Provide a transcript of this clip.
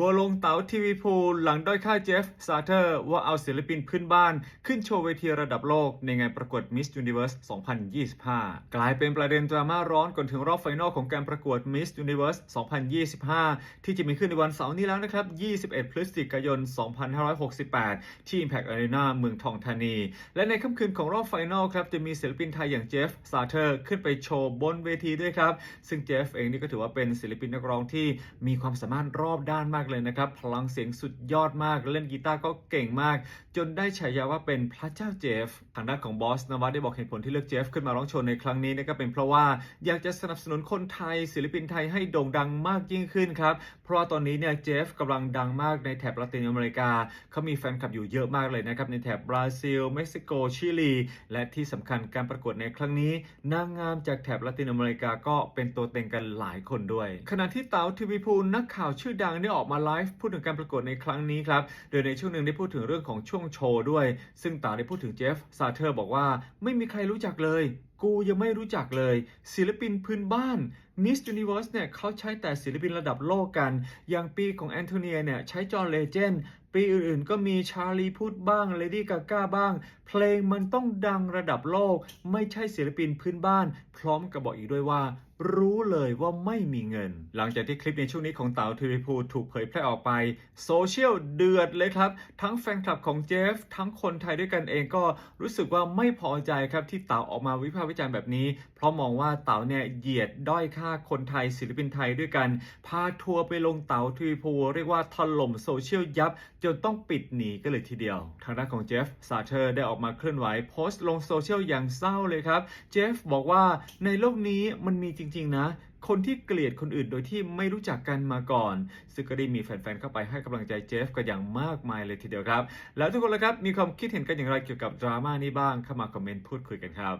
ทัวร์ลงเต๋าทีวีพูลหลังด้อยค่าเจฟซาเตอร์ว่าเอาศิลปินพื้นบ้าน ขึ้นโชว์เวทีระดับโลกในงานประกวด Miss Universe 2025 กลายเป็นประเด็นดราม่าร้อนก่อนถึงรอบไฟนอลของการประกวด Miss Universe 2025 ที่จะมีขึ้นในวันเสาร์นี้แล้วนะครับ 21 พฤศจิกายน 2568 ที่ Impact Arena เมืองทองธานี และในค่ำคืนของรอบไฟนอลครับจะมีศิลปินไทยอย่างเจฟซาเตอร์ขึ้นไปโชว์บนเวทีด้วยครับซึ่งเจฟเองนี่ก็ถือว่าเป็นศิลปินนักร้องที่มีความสามารถรอบด้านมากเลยนะครับ พลังเสียงสุดยอดมาก เล่นกีตาร์ก็เก่งมาก จนได้ฉายาว่าเป็นพระเจ้าเจฟ ทางด้านของบอสนวัตได้บอกเหตุผลที่เลือกเจฟขึ้นมาร้องโชว์ในครั้งนี้นะครับเป็นเพราะว่าอยากจะสนับสนุนคนไทย ศิลปินไทยให้โด่งดังมากยิ่งขึ้นครับ เพราะว่าตอนนี้เนี่ยเจฟกำลังดังมากในแถบละตินอเมริกาเขามีแฟนคลับอยู่เยอะมากเลยนะครับในแถบบราซิล เม็กซิโก ชิลี และที่สำคัญการประกวดในครั้งนี้ นางงามจากแถบละตินอเมริกาก็เป็นตัวเต็งกันหลายคนด้วย ขณะที่เต๋าทีวีพูลนักข่าวชื่อดังได้ออกมาไลฟ์พูดถึงการประกวดในครั้งนี้ครับ โดยในช่วงหนึ่งได้พูดถึงเรื่องของช่วงโชว์ด้วย ซึ่งต่าได้พูดถึงเจฟซาเทอร์บอกว่าไม่มีใครรู้จักเลยกูยังไม่รู้จักเลย ศิลปินพื้นบ้าน Miss Universe เนี่ยเขาใช้แต่ศิลปินระดับโลกกัน อย่างปีของแอนโทเนียเนี่ยใช้จอห์นเลเจนด์ปีอื่นๆก็มีชาลีพูดบ้างเลดี้กาก้าบ้าง เพลงมันต้องดังระดับโลก ไม่ใช่ศิลปินพื้นบ้าน พร้อมกับบอกอีกด้วยว่า รู้เลยว่าไม่มีเงิน หลังจากที่คลิปในช่วงนี้ของเต๋าทีวีพูถูกเผยแพร่ออกไป โซเชียลเดือดเลยครับ ทั้งแฟนคลับของเจฟ ทั้งคนไทยด้วยกันเองก็รู้สึกว่าไม่พอใจครับที่เต๋าออกมาวิพากษ์วิจารณ์แบบนี้ เพราะมองว่าเต๋าเนี่ยเหยียดด้อยค่าคนไทยศิลปินไทยด้วยกันพาทัวร์ไปลงเต๋าทีวีพูเรียกว่าถล่มโซเชียลยับ จนต้องปิดหนีกันเลยทีเดียว ทางด้านของเจฟซาเทอร์ได้ออกมาเคลื่อนไหวโพสต์ลงโซเชียลอย่างเศร้าเลยครับ เจฟบอกว่าในโลกนี้มันมีจริง ๆ นะคนที่เกลียดคนอื่นโดยที่ไม่รู้จักกันมาก่อน ซึ่งก็ได้มีแฟนๆ เข้าไปให้กำลังใจเจฟกันอย่างมากมายเลยทีเดียวครับ แล้วทุกคนละครับ มีความคิดเห็นกันอย่างไรเกี่ยวกับดราม่านี้บ้างเข้ามาคอมเมนต์พูดคุยกันครับ